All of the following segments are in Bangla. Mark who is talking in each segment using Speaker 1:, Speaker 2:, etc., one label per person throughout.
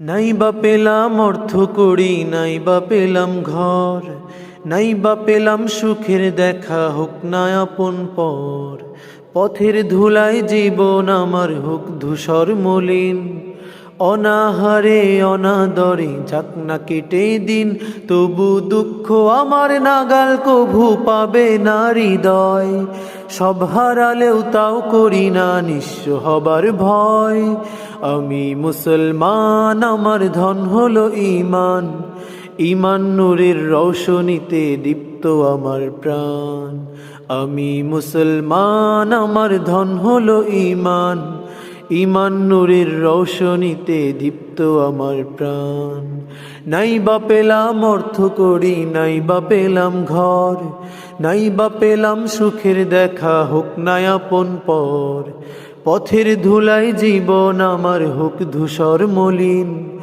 Speaker 1: নাই বা পেলাম অর্থ করি, নাই বা পেলাম ঘর, নাই বা পেলাম সুখের দেখা হোক না আপন পর। পথের ধুলায় জীবন আমার হোক ধূসর মলিন। অনাহারে অনাদরে, যাক না কেটে দিন, তবু দুঃখ আমার নাগাল কভু পাবে না হৃদয়। সব হারালেও তাও করি না নিঃস্ব হবার ভয়। আমি মুসলমান, আমার ধন হলো ইমান ইমান নূরের রৌশনীতে দীপ্ত আমার প্রাণ। আমি মুসলমান, আমার ধন হলো ইমান ইমান নূরের রৌশনীতে দীপ্ত আমার প্রাণ। নাই বা পেলাম অর্থ করি, নাই বা পেলাম ঘর, নাই বা পেলাম সুখের দেখা হোক নাই আপন পর। পথের ধুলাই জীবন আমার হোক ধূসর মলিন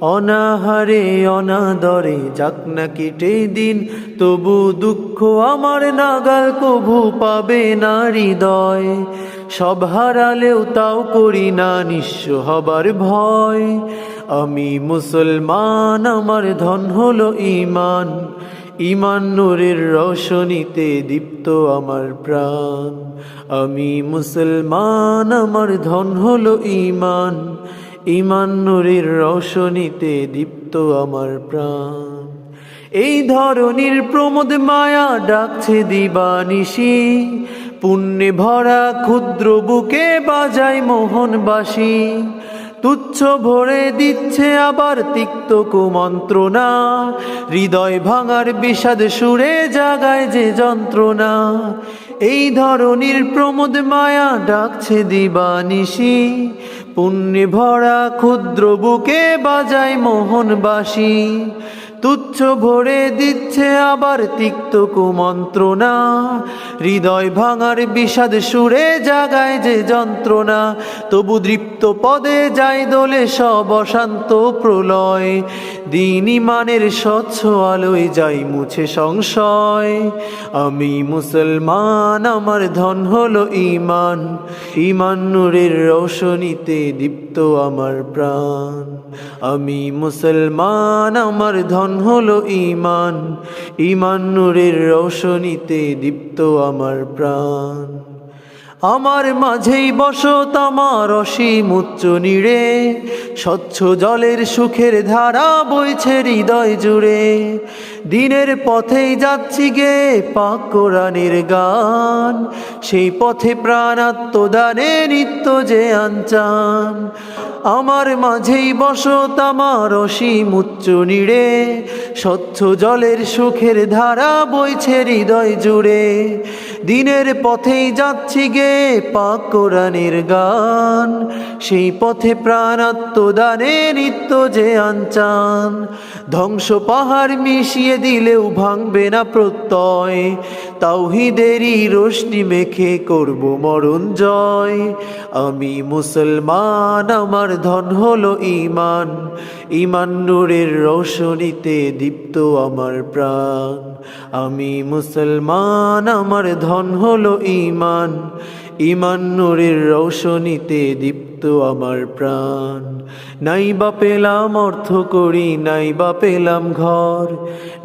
Speaker 1: অনাহারে, অনাদরে, যাক না কেটে দিন, তবু দুঃখ আমার নাগাল কভু পাবে না হৃদয়। সব হারালেও তাও করি না নিঃস্ব হবার ভয়। আমি মুসলমান, আমার ধন হলো ইমান ইমান নূরের রোশনীতে দীপ্ত আমার প্রাণ। আমি মুসলমান, আমার ধন হলো ইমান ইমান নূরের রোশনীতে দীপ্ত আমার প্রাণ। এই ধরনের প্রমোদ মায়া ডাকছে দিবানিশি। পুণ্যে ভরা ক্ষুদ্র বুকে বাজায় মোহনবাসী। তুচ্ছ ভরে দিচ্ছে আবার তিক্ত কুমন্ত্রণা। হৃদয় ভাঙার বিষাদ সুরে জাগায় যে যন্ত্রণা। এই ধরনের প্রমোদ মায়া ডাকছে দিবানিশি। পুণ্যে ভরা ক্ষুদ্র বুকে বাজায় মোহনবাসী। তুচ্ছ ভরে দিচ্ছে আবার তিক্ত কুমন্ত্রণা। হৃদয় ভাঙার বিষাদ সুরে জাগায় যে যন্ত্রণা। তবু দৃপ্ত পদে যাই দোলে সব অশান্ত প্রলয়। দিন ইমানের স্বচ্ছ আলোয় যাই মুছে সংশয়। আমি মুসলমান, আমার ধন হলো ইমান ইমান নূরের রৌশনীতে দীপ্ত আমার প্রাণ। আমি মুসলমান, আমার ধন হলো ইমান ইমান নূরের রৌশনীতে দীপ্ত আমার প্রাণ। আমার মাঝেই বসত আমার অসীম উচ্চ নিড়ে, স্বচ্ছ জলের সুখের ধারা বইছে হৃদয় জুড়ে। দিনের পথেই যাচ্ছি গে পাক গান, সেই পথে প্রাণ আত্মদানে নিত্য যে আনচান আমার মাঝেই বসত আমার অসীম উচ্চ নিড়ে স্বচ্ছ জলের সুখের ধারা বইছে হৃদয় জুড়ে। দিনের পথেই যাচ্ছি গে পাক কোরআনের গান। সেই পথে প্রাণ আত্মদানে নিত্য যে আনচান ধ্বংস পাহাড় মিশিয়ে দিলেও ভাঙবে না প্রত্যয়। তাওহিদেরই রোশনি মেখে করব মরণ জয়। আমি মুসলমান, আমার ধন হলো ইমান ইমান নূরের রৌশনীতে দীপ্ত আমার প্রাণ। আমি মুসলমান, আমার ধন হলো ইমান ইমান নূরের রৌশনীতে দীপ্ত আমার প্রাণ। নাই বা পেলাম অর্থ করি নাই বা পেলাম ঘর।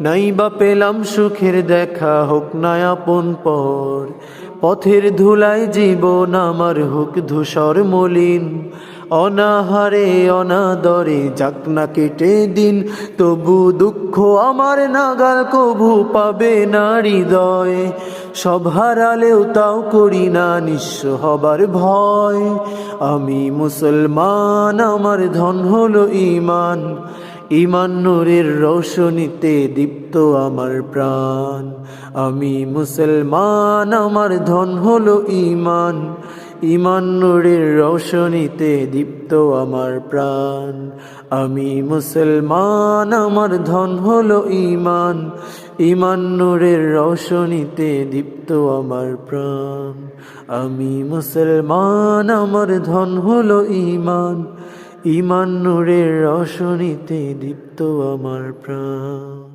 Speaker 1: নাই বা পেলাম সুখের দেখা, হোক না আপন পর। পথের ধুলায় জীবন আমার, হোক ধূসর মলিন। অনাহারে অনাদরে যাক না কেটে দিন, তবু দুঃখ আমার নাগাল কভু পাবে না হৃদয়। সব হারালেও তাও করি না নিঃস্ব হবার ভয়। আমি মুসলমান, আমার ধন হলো ইমান ইমান নূরের রৌশনীতে দীপ্ত আমার প্রাণ। আমি মুসলমান, আমার ধন হলো ইমান ইমান নূরের রৌশনীতে দীপ্ত আমার প্রাণ। আমি মুসলমান, আমার ধন হলো ইমান ইমান নূরের রৌশনীতে দীপ্ত আমার প্রাণ। আমি মুসলমান, আমার ধন হলো ইমান ইমান নূরের রোশনীতে দীপ্ত আমার প্রাণ।